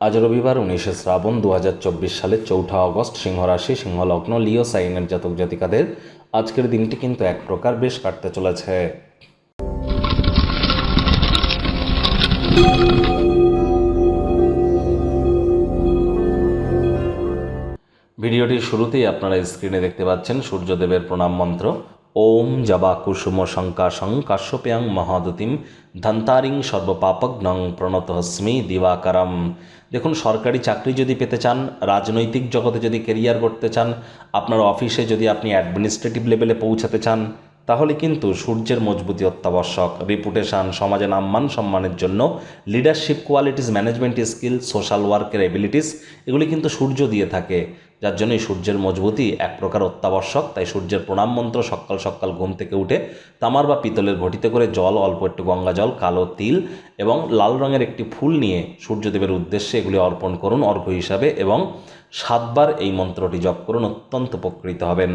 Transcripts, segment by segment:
আজ রবিবার উনিশে শ্রাবণ দু সালের চৌঠা অগস্ট সিংহ রাশি সিংহ লগ্ন লিও সাইনের জাতক জাতিকাদের আজকের দিনটি কিন্তু এক প্রকার বেশ কাটতে চলেছে। ভিডিওটির শুরুতেই আপনারা স্ক্রিনে দেখতে পাচ্ছেন সূর্যদেবের প্রণাম মন্ত্র। ওম জবা কুসুম শঙ্কাশং কাশ্যপ্যাং মহাদতিম ধন্তারিং সর্বপাপগ্নং প্রণতহস্মি দিবাকারম। দেখুন, সরকারি চাকরি যদি পেতে চান, রাজনৈতিক জগতে যদি কেরিয়ার করতে চান, আপনার অফিসে যদি আপনি অ্যাডমিনিস্ট্রেটিভ লেভেলে পৌঁছাতে চান, তাহলে কিন্তু সূর্যের মজবুতি অত্যাবশ্যক। রিপুটেশন সমাজে নাম্মান সম্মানের জন্য leadership qualities management skill social ওয়ার্কের এবিলিটিস এগুলি কিন্তু সূর্য দিয়ে থাকে। যার জন্যই সূর্যের মজবুতি এক প্রকার অত্যাবশ্যক। তাই সূর্যের প্রণাম মন্ত্র সকাল সকাল ঘুম থেকে উঠে তামার বা পিতলের ঘটিতে করে জল, অল্প একটু গঙ্গা জল, কালো তিল এবং লাল রঙের একটি ফুল নিয়ে সূর্যদেবের উদ্দেশ্যে এগুলি অর্পণ করুন অর্ঘ্য হিসাবে এবং সাতবার এই মন্ত্রটি জপ করুন, অত্যন্ত উপকৃত হবেন।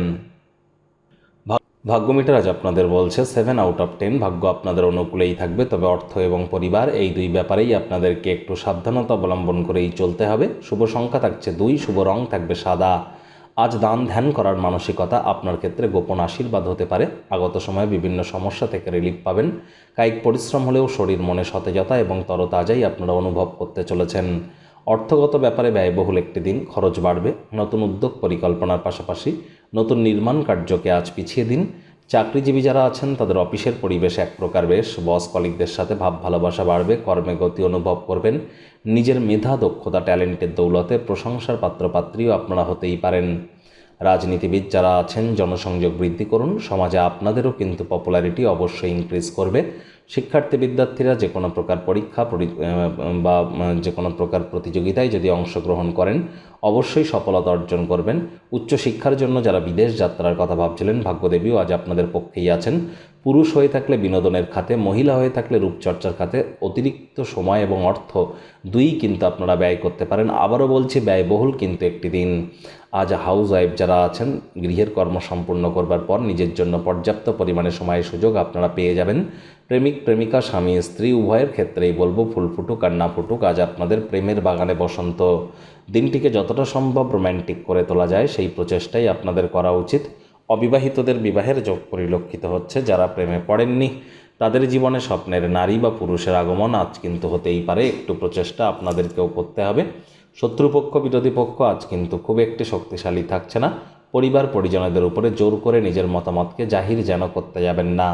ভাগ্যমিটার আজ আপনাদের বলছে সেভেন আউট অফ টেন ভাগ্য আপনাদের অনুকূলেই থাকবে, তবে অর্থ এবং পরিবার এই দুই ব্যাপারেই আপনাদেরকে একটু সাবধানতা অবলম্বন করেই চলতে হবে। শুভ সংখ্যা থাকছে দুই, শুভ রং থাকবে সাদা। আজ দান ধ্যান করার মানসিকতা আপনার ক্ষেত্রে গোপন আশীর্বাদ হতে পারে। আগত সময়ে বিভিন্ন সমস্যা থেকে রিলিফ পাবেন। কায়িক পরিশ্রম হলেও শরীর মনে সতেজতা এবং তরতাজাই আপনারা অনুভব করতে চলেছেন। অর্থগত ব্যাপারে ব্যয়বহুল একটি দিন, খরচ বাড়বে। নতুন উদ্যোগ পরিকল্পনার পাশাপাশি নতুন নির্মাণ কার্যকে আজ পিছিয়ে দিন। চাকরিজীবী যারা আছেন, তাদের অফিসের পরিবেশ এক প্রকার বেশ। বস কলিকদের সাথে ভাব ভালোবাসা বাড়বে, কর্মে গতি অনুভব করবেন। নিজের মেধা, দক্ষতা, ট্যালেন্টের দৌলতে প্রশংসার পাত্রপাত্রীও আপনারা হতেই পারেন। রাজনীতিবিদ যারা আছেন, জনসংযোগ বৃদ্ধি করুন। সমাজে আপনাদেরও কিন্তু পপুলারিটি অবশ্যই ইনক্রিজ করবে। শিক্ষার্থী বিদ্যার্থীরা যে কোনো প্রকার পরীক্ষা, পরি- বা যে কোনো প্রকার প্রতিযোগিতায় যদি অংশগ্রহণ করেন অবশ্যই সফলতা অর্জন করবেন। উচ্চশিক্ষার জন্য যারা বিদেশ যাত্রার কথা ভাবছিলেন, ভাগ্যদেবীও আজ আপনাদের পক্ষেই আছেন। পুরুষ হয়ে থাকলে বিনোদনের খাতে, মহিলা হয়ে থাকলে রূপচর্চার খাতে অতিরিক্ত সময় এবং অর্থ দুই কিন্তু আপনারা ব্যয় করতে পারেন। আবারও বলছি, ব্যয়বহুল কিন্তু একটি দিন। আজ হাউস ওয়াইফ যারা আছেন, গৃহের কর্ম সম্পূর্ণ করবার পর নিজের জন্য পর্যাপ্ত পরিমাণে সময় সুযোগ আপনারা পেয়ে যাবেন। প্রেমিক, প্রেমিকা, স্বামী, স্ত্রী, উভয়ের ক্ষেত্রেই বলব, ফুল ফুটুক আর না ফুটুক, আজ আপনাদের প্রেমের বাগানে বসন্ত। দিনটিকে যতটা সম্ভব রোম্যান্টিক করে তোলা যায় সেই প্রচেষ্টাই আপনাদের করা উচিত। অবিবাহিতদের বিবাহের যোগ পরিলক্ষিত হচ্ছে যারা প্রেমে পড়েননি। তাদের জীবনে স্বপ্নের নারী বা পুরুষের আগমন আজ কিন্তু হতেই পারে, একটু প্রচেষ্টা আপনাদেরকেও করতে হবে। শত্রুপক্ষ, বিরোধী পক্ষ আজ কিন্তু খুব একটি শক্তিশালী থাকছে না। পরিবার পরিজনদের উপরে জোর করে নিজের মতামতকে জাহির যেন করতে যাবেন না।